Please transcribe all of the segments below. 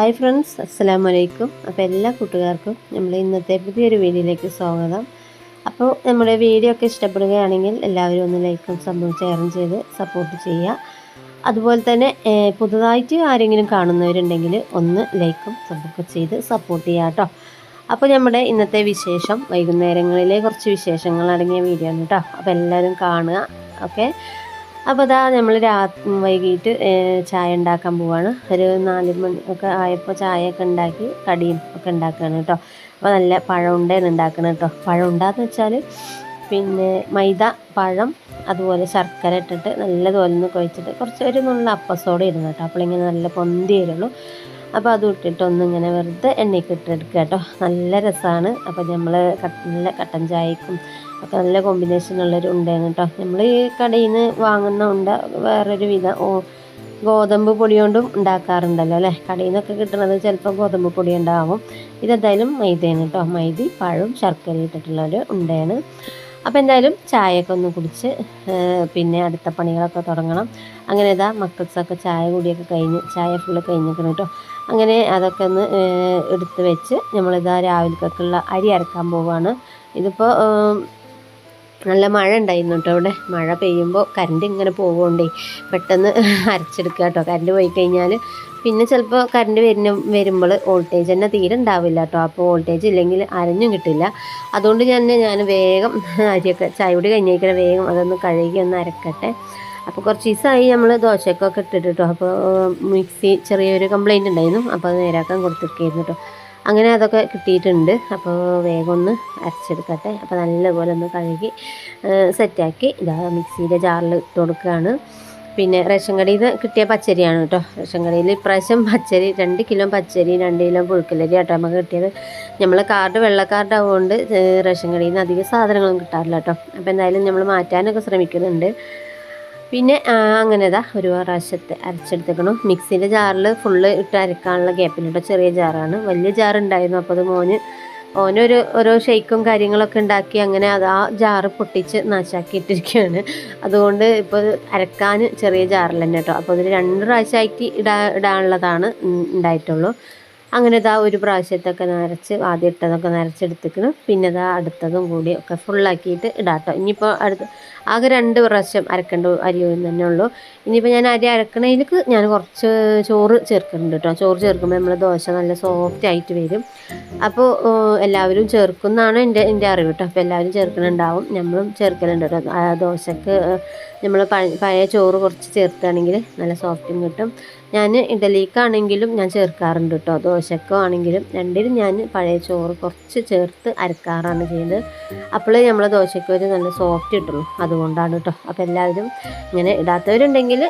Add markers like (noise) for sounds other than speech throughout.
Hi friends അസ്സലാമു വലൈക്കും അപ്പോൾ എല്ലാ കൂട്ടുകാർക്കും നമ്മൾ ഇന്നത്തെ പുതിയൊരു വീഡിയോയിലേക്ക് സ്വാഗതം. അപ്പോൾ നമ്മുടെ വീഡിയോ ഒക്കെ ഇഷ്ടപ്പെടുകയാണെങ്കിൽ എല്ലാവരും ഒന്ന് ലൈക്കും സംഭവം ഷെയറും ചെയ്ത് സപ്പോർട്ട് ചെയ്യുക. അതുപോലെ തന്നെ പുതുതായിട്ട് ആരെങ്കിലും കാണുന്നവരുണ്ടെങ്കിൽ ഒന്ന് ലൈക്കും സബ്ബൊക്കെ ചെയ്ത് സപ്പോർട്ട് ചെയ്യുക കേട്ടോ. അപ്പോൾ നമ്മുടെ ഇന്നത്തെ വിശേഷം വൈകുന്നേരങ്ങളിലെ കുറച്ച് വിശേഷങ്ങൾ അടങ്ങിയ വീഡിയോ ആണ് കേട്ടോ. അപ്പോൾ എല്ലാവരും കാണുക ഓക്കെ അപ്പോൾ അതാ നമ്മൾ രാ വൈകിട്ട് ചായ ഉണ്ടാക്കാൻ പോവാണ്. ഒരു നാല് മണി ഒക്കെ ആയപ്പോൾ ചായയൊക്കെ ഉണ്ടാക്കി കടിയും ഒക്കെ ഉണ്ടാക്കുകയാണ് കേട്ടോ. അപ്പോൾ നല്ല പഴം ഉണ്ടയാണ് ഉണ്ടാക്കണം കേട്ടോ. പഴം ഉണ്ടാന്ന് വെച്ചാൽ പിന്നെ മൈദ പഴം അതുപോലെ ശർക്കര ഇട്ടിട്ട് നല്ലതുപോലെ ഒന്ന് കുഴച്ചിട്ട് കുറച്ച് ഒരു നുള്ള അപ്പസോടെ ഇടുന്നു കേട്ടോ. അപ്പോളിങ്ങനെ നല്ല പൊന്തി വരുള്ളൂ. അപ്പോൾ അത് ഇട്ടിട്ട് ഒന്നിങ്ങനെ വെറുതെ എണ്ണയ്ക്ക് ഇട്ടെടുക്കുക കേട്ടോ. നല്ല രസമാണ് അപ്പോൾ നമ്മൾ നല്ല കട്ടൻ ചായക്കും ഒക്കെ നല്ല കോമ്പിനേഷൻ ഉള്ളൊരു ഉണ്ടയാണ് കേട്ടോ. നമ്മൾ ഈ കടയിൽ നിന്ന് വാങ്ങുന്ന ഉണ്ട വേറൊരു വിധം. ഓ ഗോതമ്പ് പൊടി കൊണ്ടും ഉണ്ടാക്കാറുണ്ടല്ലോ അല്ലേ? കടയിൽ നിന്നൊക്കെ കിട്ടുന്നത് ചിലപ്പോൾ ഗോതമ്പ് പൊടി ഉണ്ടാവും ഇതെന്തായാലും മൈദയാണ് കേട്ടോ. മൈദ പഴവും ശർക്കര ഇട്ടിട്ടുള്ള ഒരു ഉണ്ടയാണ് അപ്പോൾ എന്തായാലും ചായയൊക്കെ ഒന്ന് കുടിച്ച് പിന്നെ അടുത്ത പണികളൊക്കെ തുടങ്ങണം. അങ്ങനെ ഇതാ മക്കൾസൊക്കെ ചായ കൂടിയൊക്കെ കഴിഞ്ഞ് ചായ ഫുള്ള് കഴിഞ്ഞിരിക്കണം കേട്ടോ. അങ്ങനെ അതൊക്കെ ഒന്ന് എടുത്ത് വെച്ച് നമ്മളിതാ രാവിലേക്കൊക്കെയുള്ള അരി അരക്കാൻ പോവുകയാണ് ഇതിപ്പോൾ നല്ല മഴ ഉണ്ടായിരുന്നു കേട്ടോ ഇവിടെ മഴ പെയ്യുമ്പോൾ കറണ്ട് ഇങ്ങനെ പോകുകൊണ്ടേ പെട്ടെന്ന് അരച്ചെടുക്കുക കേട്ടോ. കറണ്ട് പോയി കഴിഞ്ഞാൽ പിന്നെ ചിലപ്പോൾ കറണ്ട് വരുന്ന വരുമ്പോൾ വോൾട്ടേജ് തന്നെ തീരെ ഉണ്ടാവില്ല കേട്ടോ അപ്പോൾ വോൾട്ടേജ് ഇല്ലെങ്കിൽ അരഞ്ഞും കിട്ടില്ല. അതുകൊണ്ട് തന്നെ ഞാൻ വേഗം (laughs) അരിയൊക്കെ ചായ കൂടി കഴിഞ്ഞേക്കണ വേഗം അതൊന്ന് കഴുകി ഒന്ന് അരക്കട്ടെ. അപ്പോൾ കുറച്ച് ദിവസമായി നമ്മൾ ദോശക്കൊക്കെ ഇട്ടിട്ട് കേട്ടോ അപ്പോൾ മിക്സി ചെറിയൊരു കംപ്ലൈന്റ് ഉണ്ടായിരുന്നു. അപ്പോൾ അത് നേരാക്കാൻ കൊടുത്തിരിക്കുകയായിരുന്നു കേട്ടോ അങ്ങനെ അതൊക്കെ കിട്ടിയിട്ടുണ്ട്. അപ്പോൾ വേഗം ഒന്ന് അരച്ചെടുക്കട്ടെ. അപ്പോൾ നല്ലപോലെ ഒന്ന് കഴുകി സെറ്റാക്കി ഇതാ മിക്സിയുടെ ജാറിൽ ഇട്ട് കൊടുക്കുകയാണ്. പിന്നെ റേഷൻ കടയിൽ നിന്ന് കിട്ടിയ പച്ചരിയാണ് കേട്ടോ. റേഷൻ കടയിൽ ഇപ്രാവശ്യം പച്ചരി രണ്ട് കിലോ പച്ചരി രണ്ട് കിലോ പുഴുക്കലരി കേട്ടോ നമുക്ക് കിട്ടിയത്. നമ്മൾ കാർഡ് വെള്ള കാർഡ് ആവുകൊണ്ട് റേഷൻ കടയിൽ നിന്ന് അധികം സാധനങ്ങളും കിട്ടാറില്ല കേട്ടോ. അപ്പോൾ എന്തായാലും നമ്മൾ മാറ്റാനൊക്കെ ശ്രമിക്കുന്നുണ്ട്. പിന്നെ അങ്ങനെതാ ഒരു പ്രാവശ്യത്തെ അരച്ചെടുത്തേക്കണം. മിക്സിന്റെ ജാറിൽ ഫുള്ള് ഇട്ട് അരക്കാനുള്ള ഗ്യാപ്പിന്റെ ചെറിയ ജാറാണ്. വലിയ ജാറുണ്ടായിരുന്നു. അപ്പോൾ അത് മോന് ഓനൊരു ഓരോ ഷെയ്ക്കും കാര്യങ്ങളൊക്കെ ഉണ്ടാക്കി അങ്ങനെ അത് ആ ജാറ് പൊട്ടിച്ച് നാശാക്കി ഇട്ടിരിക്കുകയാണ് അതുകൊണ്ട് ഇപ്പോൾ അരക്കാൻ ചെറിയ ജാറിൽ തന്നെ കേട്ടോ അപ്പോൾ അതിൽ രണ്ട് പ്രാവശ്യമായിട്ട് ഇടാ ഇടാനുള്ളതാണ് ഉണ്ടായിട്ടുള്ളൂ അങ്ങനെ ഇതാ ഒരു പ്രാവശ്യത്തൊക്കെ നരച്ച് ആദ്യം ഇട്ടതൊക്കെ നരച്ചെടുത്തിക്കണം. പിന്നെ ഇതാ അടുത്തതും കൂടി ഒക്കെ ഫുള്ളാക്കിയിട്ട് ഇടാട്ടോ. ഇനിയിപ്പോൾ അടുത്ത ആകെ രണ്ട് പ്രാവശ്യം അരക്കേണ്ട അരി തന്നെ ഉള്ളൂ. ഇനിയിപ്പോൾ ഞാൻ അരി അരക്കണതിലേക്ക് ഞാൻ കുറച്ച് ചോറ് ചേർക്കുന്നുണ്ട് കേട്ടോ. ചോറ് ചേർക്കുമ്പോൾ നമ്മൾ ദോശ നല്ല സോഫ്റ്റ് ആയിട്ട് വരും. അപ്പോൾ എല്ലാവരും ചേർക്കുന്നതാണ് എന്റെ എന്റെ അറിവ് കേട്ടോ. അപ്പോൾ എല്ലാവരും ചേർക്കുന്നുണ്ടാവും നമ്മളും ചേർക്കലുണ്ട് കേട്ടോ. ദോശക്ക് നമ്മൾ പഴയ ചോറ് കുറച്ച് ചേർക്കുകയാണെങ്കിൽ നല്ല സോഫ്റ്റും കിട്ടും. ഞാൻ ഇഡലിക്കാണെങ്കിലും ഞാൻ ചേർക്കാറുണ്ട് കേട്ടോ ദോശക്കോ ആണെങ്കിലും രണ്ടിലും ഞാൻ പഴയ ചോറ് കുറച്ച് ചേർത്ത് അരക്കാറാണ് ചെയ്യുന്നത് അപ്പോൾ നമ്മൾ ദോശയ്ക്ക് ഒരു നല്ല സോഫ്റ്റ് കിട്ടുള്ളൂ അതുകൊണ്ടാണ് കേട്ടോ അപ്പോൾ എല്ലാവരും ഇങ്ങനെ ഇടാത്തവരുണ്ടെങ്കിൽ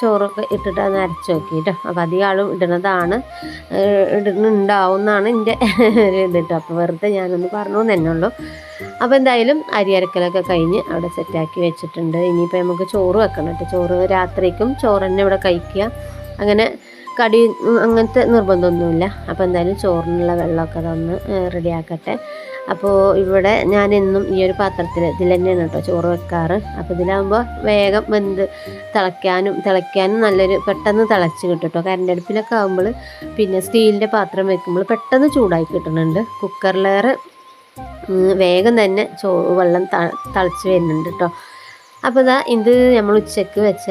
ചോറൊക്കെ ഇട്ടിട്ട് ഒന്ന് അരച്ച് നോക്കി കേട്ടോ അപ്പോൾ അധികം ആളും ഇടുന്നതാണ് ഇടുന്നുണ്ടാവും ഇടുന്നുണ്ടാവുന്നതാണ് എന്റെ (laughs) ഒരു ഇത് കേട്ടോ അപ്പോൾ വെറുതെ ഞാനൊന്ന് പറഞ്ഞു തന്നെ ഉള്ളൂ. അപ്പോൾ എന്തായാലും അരി അരക്കലൊക്കെ കഴിഞ്ഞ് അവിടെ സെറ്റാക്കി വെച്ചിട്ടുണ്ട്. ഇനിയിപ്പോൾ നമുക്ക് ചോറ് വെക്കണം കേട്ടോ. ചോറ് രാത്രിക്കും ചോറ് തന്നെ ഇവിടെ കഴിക്കുക. അങ്ങനെ കടി അങ്ങനത്തെ നിർബന്ധമൊന്നുമില്ല. അപ്പോൾ എന്തായാലും ചോറിനുള്ള വെള്ളമൊക്കെ തന്ന് റെഡിയാക്കട്ടെ. അപ്പോൾ ഇവിടെ ഞാൻ എന്നും ഈ ഒരു പാത്രത്തിൽ ഇതിൽ തന്നെയാണ് കേട്ടോ ചോറ് വെക്കാറ്. അപ്പോൾ ഇതിലാകുമ്പോൾ വേഗം വെന്ത് തിളയ്ക്കാനും തിളയ്ക്കാനും നല്ലൊരു പെട്ടെന്ന് തിളച്ച് കിട്ടും കേട്ടോ. കറണ്ട് അടുപ്പിലൊക്കെ ആകുമ്പോൾ പിന്നെ സ്റ്റീലിന്റെ പാത്രം വെക്കുമ്പോൾ പെട്ടെന്ന് ചൂടായി കിട്ടുന്നുണ്ട് കുക്കറിലേറെ വേഗം തന്നെ ചോ വെള്ളം തിളച്ച് വരുന്നുണ്ട് കേട്ടോ അപ്പോൾ ഇതാ ഇത് നമ്മൾ ഉച്ചയ്ക്ക് വെച്ച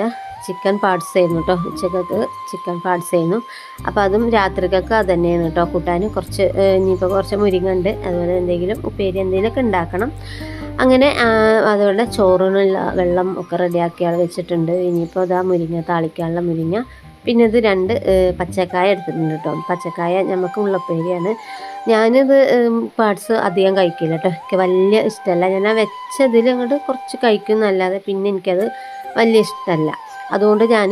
ചിക്കൻ പാർട്സ് ആയിരുന്നു കേട്ടോ ഉച്ചക്കത്ത് ചിക്കൻ പാർട്സ് ആയിരുന്നു. അപ്പോൾ അതും രാത്രിക്കൊക്കെ അത് തന്നെയാണ് കേട്ടോ കൂട്ടാൻ കുറച്ച് ഇനിയിപ്പോൾ കുറച്ച് മുരിങ്ങുണ്ട് അതുപോലെ എന്തെങ്കിലും ഉപ്പേരി എന്തെങ്കിലുമൊക്കെ ഉണ്ടാക്കണം. അങ്ങനെ അതുപോലെ ചോറിനുള്ള വെള്ളം ഒക്കെ റെഡിയാക്കി വെച്ചിട്ടുണ്ട്. ഇനിയിപ്പോൾ അതാ മുരിങ്ങ താളിക്കാനുള്ള മുരിങ്ങ പിന്നെ ഇത് രണ്ട് പച്ചക്കായ എടുത്തിട്ടുണ്ട് കേട്ടോ പച്ചക്കായ നമുക്ക് ഉള്ളപ്പേരിയാണ്. ഞാനിത് പാർട്സ് അധികം കഴിക്കില്ല കേട്ടോ എനിക്ക് വലിയ ഇഷ്ടമല്ല ഞാൻ ആ വെച്ചതിൽ അങ്ങോട്ട് കുറച്ച് കഴിക്കും എന്നല്ലാതെ പിന്നെ എനിക്കത് വലിയ ഇഷ്ടമല്ല അതുകൊണ്ട് ഞാൻ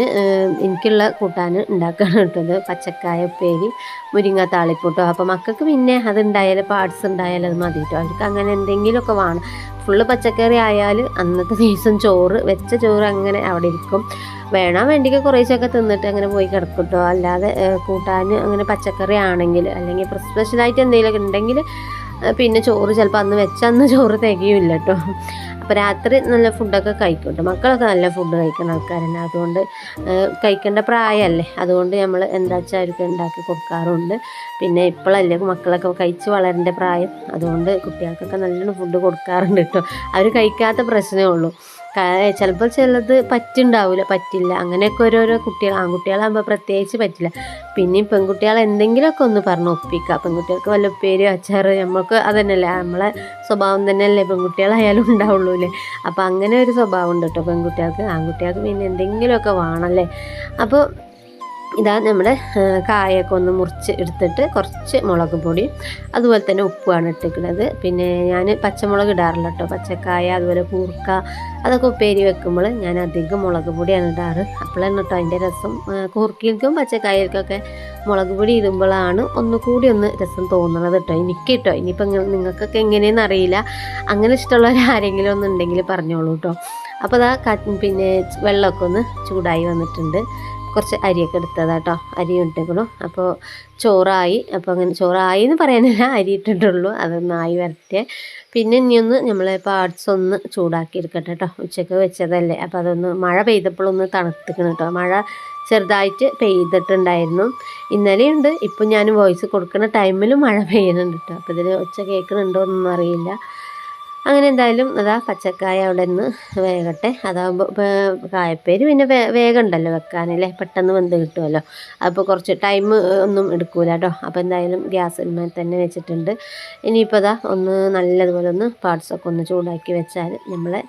എനിക്കുള്ള കൂട്ടാൻ ഉണ്ടാക്കാൻ കിട്ടുന്നത് പച്ചക്കായ ഉപ്പേരി മുരിങ്ങ താളിപ്പൂട്ടോ. അപ്പോൾ മക്കൾക്ക് പിന്നെ അതുണ്ടായാലും പാർട്സ് ഉണ്ടായാലും അത് മതി കേട്ടോ അവർക്ക് അങ്ങനെ എന്തെങ്കിലുമൊക്കെ വേണം. ഫുള്ള് പച്ചക്കറി ആയാൽ അന്നത്തെ ദിവസം ചോറ് വെച്ച ചോറ് അങ്ങനെ അവിടെ ഇരിക്കും. വേണാ വേണ്ടിക്ക് കുറേശ്ശൊക്കെ തിന്നിട്ട് അങ്ങനെ പോയി കിടക്കും കേട്ടോ അല്ലാതെ കൂട്ടാൻ അങ്ങനെ പച്ചക്കറി ആണെങ്കിൽ അല്ലെങ്കിൽ സ്പെഷ്യലായിട്ട് എന്തെങ്കിലുമൊക്കെ ഉണ്ടെങ്കിൽ പിന്നെ ചോറ് ചിലപ്പോൾ അന്ന് വെച്ചന്ന് ചോറ് തികയില്ല കേട്ടോ അപ്പോൾ രാത്രി നല്ല ഫുഡൊക്കെ കഴിക്കും കേട്ടോ മക്കളൊക്കെ നല്ല ഫുഡ് കഴിക്കുന്ന ആൾക്കാരാണ്. അതുകൊണ്ട് കഴിക്കേണ്ട പ്രായമല്ലേ? അതുകൊണ്ട് നമ്മൾ എന്താ വെച്ചാൽ അവർക്ക് ഉണ്ടാക്കി കൊടുക്കാറുണ്ട്. പിന്നെ ഇപ്പോഴല്ലേ മക്കളൊക്കെ കഴിച്ച് വളരേണ്ട പ്രായം. അതുകൊണ്ട് കുട്ടികൾക്കൊക്കെ നല്ലോണം ഫുഡ് കൊടുക്കാറുണ്ട് കേട്ടോ. അവർ കഴിക്കാത്ത പ്രശ്നമേ ഉള്ളൂ. ചിലപ്പോൾ ചിലത് പറ്റുണ്ടാവില്ല പറ്റില്ല. അങ്ങനെയൊക്കെ ഓരോരോ കുട്ടികൾ ആൺകുട്ടികളാകുമ്പോൾ പ്രത്യേകിച്ച് പറ്റില്ല. പിന്നെയും പെൺകുട്ടികൾ എന്തെങ്കിലുമൊക്കെ ഒന്ന് പറഞ്ഞ് ഒപ്പിക്കുക പെൺകുട്ടികൾക്ക് വല്ല ഉപ്പേരി അച്ചാറ് നമുക്ക് അതന്നെയല്ലേ. നമ്മളെ സ്വഭാവം തന്നെയല്ലേ പെൺകുട്ടികളായാലും ഉണ്ടാവുള്ളൂ. അല്ലേ അപ്പോൾ അങ്ങനെ ഒരു സ്വഭാവം ഉണ്ട് കേട്ടോ പെൺകുട്ടികൾക്ക്. ആൺകുട്ടികൾക്ക് പിന്നെ എന്തെങ്കിലുമൊക്കെ വേണമല്ലേ അപ്പോൾ ഇതാ നമ്മുടെ കായൊക്കെ ഒന്ന് മുറിച്ച് എടുത്തിട്ട് കുറച്ച് മുളക് പൊടി അതുപോലെ തന്നെ ഉപ്പുമാണ് ഇട്ടിരിക്കുന്നത് പിന്നെ ഞാൻ പച്ചമുളക് ഇടാറില്ല കേട്ടോ പച്ചക്കായ അതുപോലെ കൂർക്ക അതൊക്കെ ഉപ്പേരി വെക്കുമ്പോൾ ഞാൻ അധികം മുളക് പൊടിയാണ് ഇടാറ്. അപ്പോഴാണ് കേട്ടോ അതിന്റെ രസം. കൂർക്കയിൽക്കും പച്ചക്കായൽക്കൊക്കെ മുളക് പൊടി ഇടുമ്പോഴാണ് ഒന്നുകൂടി ഒന്ന് രസം തോന്നുന്നത് കേട്ടോ എനിക്ക് കേട്ടോ ഇനിയിപ്പോൾ നിങ്ങൾക്കൊക്കെ എങ്ങനെയെന്ന് അറിയില്ല. അങ്ങനെ ഇഷ്ടമുള്ളവർ ആരെങ്കിലും ഒന്നുണ്ടെങ്കിൽ പറഞ്ഞോളൂ കേട്ടോ അപ്പോൾ അതാ പിന്നെ വെള്ളമൊക്കെ ഒന്ന് ചൂടായി വന്നിട്ടുണ്ട്. കുറച്ച് അരിയൊക്കെ എടുത്തതാട്ടോ അരി ഇട്ടേക്കണു. അപ്പോൾ ചോറായി. അപ്പോൾ അങ്ങനെ ചോറായി എന്ന് പറയാനില്ല അരി ഇട്ടിട്ടുള്ളൂ. അതൊന്ന് ആയി വരട്ടെ. പിന്നെ ഇനിയൊന്ന് നമ്മളെ പാർട്സ് ഒന്ന് ചൂടാക്കി എടുക്കട്ടെ കേട്ടോ ഉച്ചയ്ക്ക് വെച്ചതല്ലേ. അപ്പോൾ അതൊന്ന് മഴ പെയ്തപ്പോഴൊന്ന് തണുത്തിക്കണം കേട്ടോ മഴ ചെറുതായിട്ട് പെയ്തിട്ടുണ്ടായിരുന്നു. ഇന്നലെയുണ്ട്. ഇപ്പം ഞാൻ വോയിസ് കൊടുക്കുന്ന ടൈമിലും മഴ പെയ്യുന്നുണ്ട് കേട്ടോ അപ്പോൾ ഇതിൽ ഒച്ച കേൾക്കുന്നുണ്ടോ എന്നൊന്നും അറിയില്ല. അങ്ങനെ എന്തായാലും അതാ പച്ചക്കായ അവിടെ നിന്ന് വേകട്ടെ. അതാകുമ്പോൾ കായപ്പേര് പിന്നെ വേ വേഗം ഉണ്ടല്ലോ വെക്കാനല്ലേ? പെട്ടെന്ന് വെന്ത് കിട്ടുമല്ലോ അപ്പോൾ കുറച്ച് ടൈം ഒന്നും എടുക്കൂല കേട്ടോ അപ്പോൾ എന്തായാലും ഗ്യാസിന്മേൽ തന്നെ വെച്ചിട്ടുണ്ട്. ഇനിയിപ്പോൾ അതാ ഒന്ന് നല്ലതുപോലെ ഒന്ന് പാർട്സൊക്കെ ഒന്ന് ചൂടാക്കി വെച്ചാൽ നമ്മളെ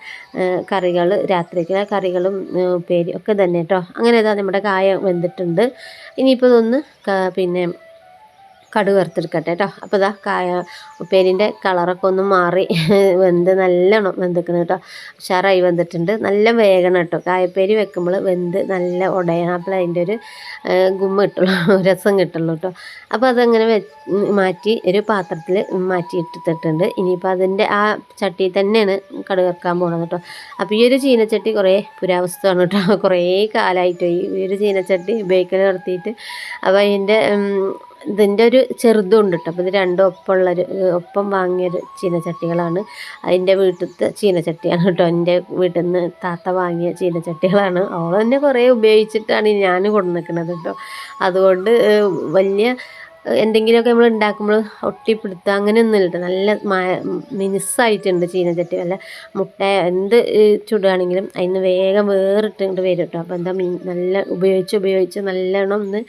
കറികൾ രാത്രിക്കുള്ള കറികളും ഉപ്പേരി ഒക്കെ തന്നെ കേട്ടോ അങ്ങനെ ഇതാ നമ്മുടെ കായ വെന്തിട്ടുണ്ട്. ഇനിയിപ്പോൾ ഇതൊന്ന് പിന്നെ കടുക് വറുത്തെടുക്കട്ടെ കേട്ടോ അപ്പോൾ ഇതാ കായ ഉപ്പേരിന്റെ കളറൊക്കെ ഒന്ന് മാറി. (laughs) വെന്ത് നല്ലോണം വെന്തിക്കണം കേട്ടോ ഉഷാറായി വെന്തിട്ടുണ്ട് നല്ല വേഗണം കേട്ടോ കായപ്പേരി വെക്കുമ്പോൾ വെന്ത് നല്ല ഉടയണം അപ്പോൾ അതിന്റെ ഒരു ഗുമ്മ കിട്ടുള്ളൂ. (laughs) രസം കിട്ടുള്ളൂ കേട്ടോ അപ്പോൾ അതങ്ങനെ വെ മാറ്റി ഒരു പാത്രത്തിൽ മാറ്റി ഇട്ടിട്ടുണ്ട് ഇനിയിപ്പോൾ അതിന്റെ ആ ചട്ടിയിൽ തന്നെയാണ് കടുക് വറുക്കാൻ പോകണത് കേട്ടോ അപ്പോൾ ഈ ഒരു ചീനച്ചട്ടി കുറേ പുരാവസ്തുവാണ് കേട്ടോ (laughs) കുറേ കാലമായിട്ട് ഈ ഒരു ചീനച്ചട്ടി ഉപയോഗിക്കൽ നടത്തിയിട്ട്. അപ്പോൾ അതിന്റെ ഇതിന്റെ ഒരു ചെറുതും ഉണ്ട് കേട്ടോ അപ്പോൾ ഇത് രണ്ടും ഒപ്പമുള്ളൊരു ഒപ്പം വാങ്ങിയൊരു ചീനച്ചട്ടികളാണ്. അതിന്റെ വീട്ടിലത്തെ ചീനച്ചട്ടിയാണ് കേട്ടോ എന്റെ വീട്ടിൽ നിന്ന് താത്ത വാങ്ങിയ ചീനച്ചട്ടികളാണ്. അവൾ തന്നെ കുറേ ഉപയോഗിച്ചിട്ടാണ് ഞാൻ കൊണ്ടുനിൽക്കുന്നത് കേട്ടോ അതുകൊണ്ട് വലിയ എന്തെങ്കിലുമൊക്കെ നമ്മൾ ഉണ്ടാക്കുമ്പോൾ ഒട്ടിപ്പിടുത്തുക അങ്ങനെയൊന്നും ഇല്ല നല്ല മ- മിനുസായിട്ടുണ്ട് ചീനച്ചട്ടി വല്ല മുട്ട എന്ത് ചുടുകയാണെങ്കിലും അതിന് വേഗം വേറിട്ടിട്ട് വരും കേട്ടോ അപ്പോൾ എന്താ മീൻ നല്ല ഉപയോഗിച്ച് ഉപയോഗിച്ച് നല്ലോണം ഒന്ന്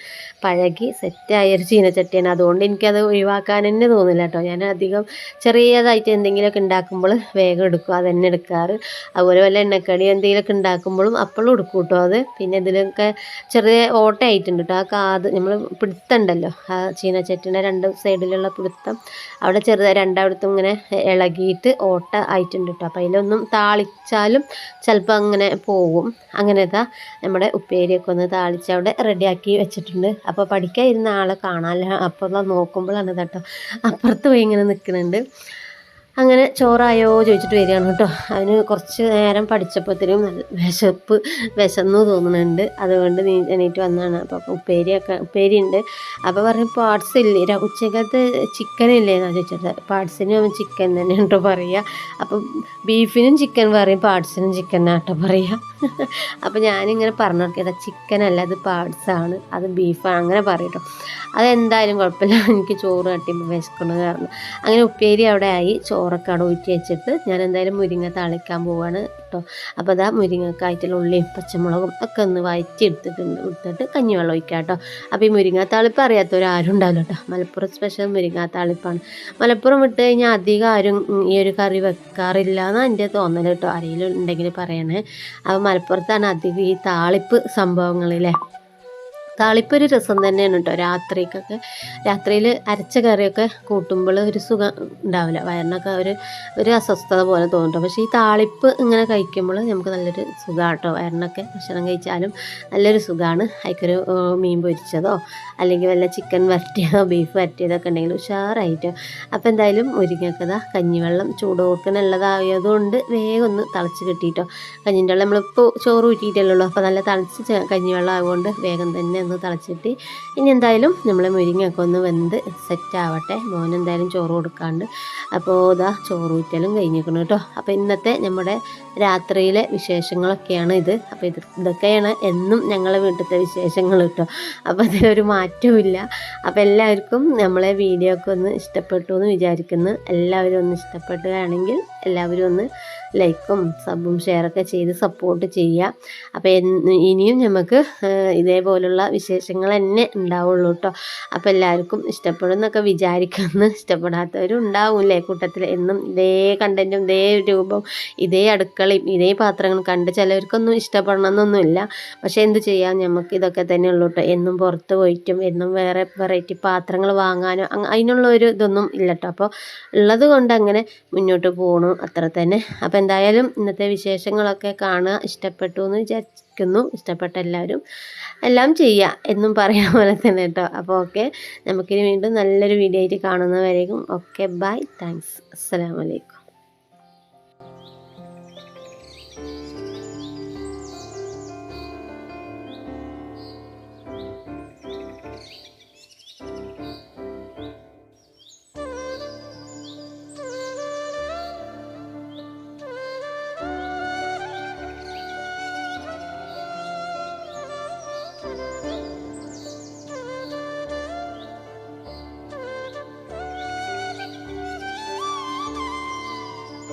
പഴകി സെറ്റായ ഒരു ചീനച്ചട്ടിയാണ് അതുകൊണ്ട് എനിക്കത് ഒഴിവാക്കാൻ തന്നെ തോന്നില്ല കേട്ടോ ഞാൻ അധികം ചെറിയതായിട്ട് എന്തെങ്കിലുമൊക്കെ ഉണ്ടാക്കുമ്പോൾ വേഗം എടുക്കും. അത് തന്നെ എടുക്കാറ്. അതുപോലെ വല്ല എണ്ണക്കടി എന്തെങ്കിലുമൊക്കെ ഉണ്ടാക്കുമ്പോഴും അപ്പോഴും എടുക്കും കേട്ടോ അത് പിന്നെ ഇതിലൊക്കെ ചെറിയ ഓട്ടയായിട്ടുണ്ട് കേട്ടോ ആ കാത് നമ്മൾ പിടുത്തണ്ടല്ലോ. ആ ചീനച്ചട്ടിന്റെ രണ്ട് സൈഡിലുള്ള പിടുത്തം. അവിടെ ചെറുതായി രണ്ടായിടത്തും ഇങ്ങനെ ഇളകിയിട്ട് ഓട്ട ആയിട്ടുണ്ട് കേട്ടോ. അപ്പോൾ അതിലൊന്നും താളിച്ചാലും ചിലപ്പോൾ അങ്ങനെ പോകും. അങ്ങനെ ഇതാ നമ്മുടെ ഉപ്പേരിയൊക്കെ ഒന്ന് താളിച്ച് അവിടെ റെഡിയാക്കി വെച്ചിട്ടുണ്ട്. അപ്പോൾ പഠിക്കാൻ ഇരുന്ന ആളെ കാണാൻ അപ്പോൾ നോക്കുമ്പോഴാണ് കേട്ടോ. അപ്പുറത്ത് പോയി ഇങ്ങനെ നിൽക്കുന്നുണ്ട്. അങ്ങനെ ചോറായോ ചോദിച്ചിട്ട് വരികയാണ് കേട്ടോ. അവന് കുറച്ച് നേരം പഠിച്ചപ്പോഴത്തേനും വിശപ്പ് വിശന്ന് തോന്നുന്നുണ്ട്. അതുകൊണ്ട് നീ എണീറ്റ് വന്നതാണ്. അപ്പോൾ ഉപ്പേരിയൊക്കെ ഉപ്പേരി ഉണ്ട് അപ്പോൾ പറഞ്ഞു പാർട്സ് ഇല്ലേ? ഉച്ചക്കത്തെ ചിക്കൻ ഇല്ലേ? എന്നാണ് ചോദിച്ചത്. പാർട്സിന് ചിക്കൻ തന്നെ കേട്ടോ പറയുക അപ്പം ബീഫിനും ചിക്കൻ പറയും പാർട്സിനും ചിക്കൻ കേട്ടോ പറയുക അപ്പോൾ ഞാനിങ്ങനെ പറഞ്ഞു നോക്കിയതാ ചിക്കൻ അല്ല അത് പാർട്സാണ് അത് ബീഫാണ് അങ്ങനെ പറയും അതെന്തായാലും കുഴപ്പമില്ല. എനിക്ക് ചോറ് കട്ടിയുമ്പോൾ വിശക്കണമെന്ന് കാരണം അങ്ങനെ ഉപ്പേരി അവിടെ ആയി. ചോറൊക്കെ ഊറ്റി വെച്ചിട്ട് ഞാൻ എന്തായാലും മുരിങ്ങ താളിക്കാൻ പോവാണ് കേട്ടോ അപ്പോൾ അതാ മുരിങ്ങക്കായിട്ടുള്ള ഉള്ളിയും പച്ചമുളകും ഒക്കെ ഒന്ന് വഴറ്റി എടുത്തിട്ടുണ്ട് എടുത്തിട്ട് കഞ്ഞിവെള്ളം ഒഴിക്കാം കേട്ടോ അപ്പോൾ ഈ മുരിങ്ങ താളിപ്പ് അറിയാത്തവരാരും ഉണ്ടാവില്ല കേട്ടോ മലപ്പുറം സ്പെഷ്യൽ മുരിങ്ങ താളിപ്പാണ്. മലപ്പുറം വിട്ട് കഴിഞ്ഞാൽ അധികം ആരും ഈ ഒരു കറി വെക്കാറില്ല എന്നാണ് എന്റെ തോന്നൽ കേട്ടോ ആരെങ്കിലും ഉണ്ടെങ്കിൽ പറയണേ. അപ്പോൾ മലപ്പുറത്താണ് അധികം ഈ താളിപ്പ് സംഭവങ്ങളില്ലേ താളിപ്പ് ഒരു രസം തന്നെയാണ് കേട്ടോ രാത്രിക്കൊക്കെ. രാത്രിയിൽ അരച്ച കറിയൊക്കെ കൂട്ടുമ്പോൾ ഒരു സുഖം ഉണ്ടാവില്ല. വയറിനൊക്കെ ഒരു ഒരു അസ്വസ്ഥത പോലെ തോന്നും. പക്ഷേ ഈ താളിപ്പ് ഇങ്ങനെ കഴിക്കുമ്പോൾ നമുക്ക് നല്ലൊരു സുഖമാണ് കേട്ടോ വയറിനൊക്കെ ഭക്ഷണം കഴിച്ചാലും നല്ലൊരു സുഖമാണ് അതിക്കൊരു മീൻ പൊരിച്ചതോ അല്ലെങ്കിൽ വല്ല ചിക്കൻ വരട്ടിയതോ ബീഫ് വരട്ടിയതൊക്കെ ഉണ്ടെങ്കിൽ ഉഷാറായിട്ട്. അപ്പോൾ എന്തായാലും മുരിങ്ങക്കഥ കഞ്ഞിവെള്ളം ചൂടോർക്കിനുള്ളതായതുകൊണ്ട് വേഗം ഒന്ന് തിളച്ച് കിട്ടിയിട്ടോ കഞ്ഞിന്റെ വെള്ളം നമ്മളിപ്പോൾ ചോറ് ഊറ്റിയിട്ടല്ലേ അപ്പോൾ നല്ല തിളച്ച് കഞ്ഞിവെള്ളം ആയതുകൊണ്ട് വേഗം തന്നെ ഒന്ന് തിളച്ചിട്ട് ഇനി എന്തായാലും നമ്മൾ മുരിങ്ങയൊക്കെ ഒന്ന് വെന്ത് സെറ്റ് ആവട്ടെ. മോൻ എന്തായാലും ചോറ് കൊടുക്കാണ്ട്. അപ്പോൾ ഇതാ ചോറ് ഊറ്റലും കഴിഞ്ഞിരിക്കണം കേട്ടോ. അപ്പോൾ ഇന്നത്തെ നമ്മുടെ രാത്രിയിലെ വിശേഷങ്ങളൊക്കെയാണ് ഇത്. അപ്പോൾ ഇത് ഇതൊക്കെയാണ് എന്നും ഞങ്ങളെ വീട്ടിലത്തെ വിശേഷങ്ങൾ കേട്ടോ. അപ്പോൾ അതിലൊരു മാറ്റവും ഇല്ല അപ്പോൾ എല്ലാവർക്കും നമ്മളെ വീഡിയോ ഒക്കെ ഒന്ന് ഇഷ്ടപ്പെട്ടു എന്ന് വിചാരിക്കുന്നു. എല്ലാവരും ഒന്ന് ഇഷ്ടപ്പെടുകയാണെങ്കിൽ എല്ലാവരും ഒന്ന് ലൈക്കും സബും ഷെയറൊക്കെ ചെയ്ത് സപ്പോർട്ട് ചെയ്യുക. അപ്പോൾ ഇനിയും നമുക്ക് ഇതേപോലുള്ള വിശേഷങ്ങൾ തന്നെ ഉണ്ടാവുള്ളൂ കേട്ടോ അപ്പോൾ എല്ലാവർക്കും ഇഷ്ടപ്പെടുന്നൊക്കെ വിചാരിക്കുന്നു. ഇഷ്ടപ്പെടാത്തവരും ഉണ്ടാവില്ലേ കൂട്ടത്തിൽ എന്നും ഇതേ കണ്ടന്റും ഇതേ രൂപം ഇതേ അടുക്കളയും ഇതേ പാത്രങ്ങളും കണ്ട് ചിലവർക്കൊന്നും ഇഷ്ടപ്പെടണമെന്നൊന്നുമില്ല. പക്ഷേ എന്ത് ചെയ്യാം? നമുക്ക് ഇതൊക്കെ തന്നെ ഉള്ളൂ കേട്ടോ എന്നും പുറത്ത് പോയിട്ടും എന്നും വേറെ വെറൈറ്റി പാത്രങ്ങൾ വാങ്ങാനോ അതിനുള്ള ഒരു ഇതൊന്നും ഇല്ല കേട്ടോ അപ്പോൾ ഉള്ളത് കൊണ്ട് അങ്ങനെ മുന്നോട്ട് പോകണം അത്ര തന്നെ. അപ്പോൾ എന്തായാലും ഇന്നത്തെ വിശേഷങ്ങളൊക്കെ കാണുക ഇഷ്ടപ്പെട്ടു എന്ന് വിചാരിക്കുന്നു. ഇഷ്ടപ്പെട്ട എല്ലാവരും എല്ലാം ചെയ്യുക എന്നും പറയുന്ന (laughs) പോലെ തന്നെ കേട്ടോ അപ്പോൾ ഓക്കെ നമുക്കിനി വീണ്ടും നല്ലൊരു വീഡിയോ ആയിട്ട് കാണുന്നവരേക്കും ഓക്കെ ബൈ താങ്ക്സ്. അസ്സാം അലൈക്കും.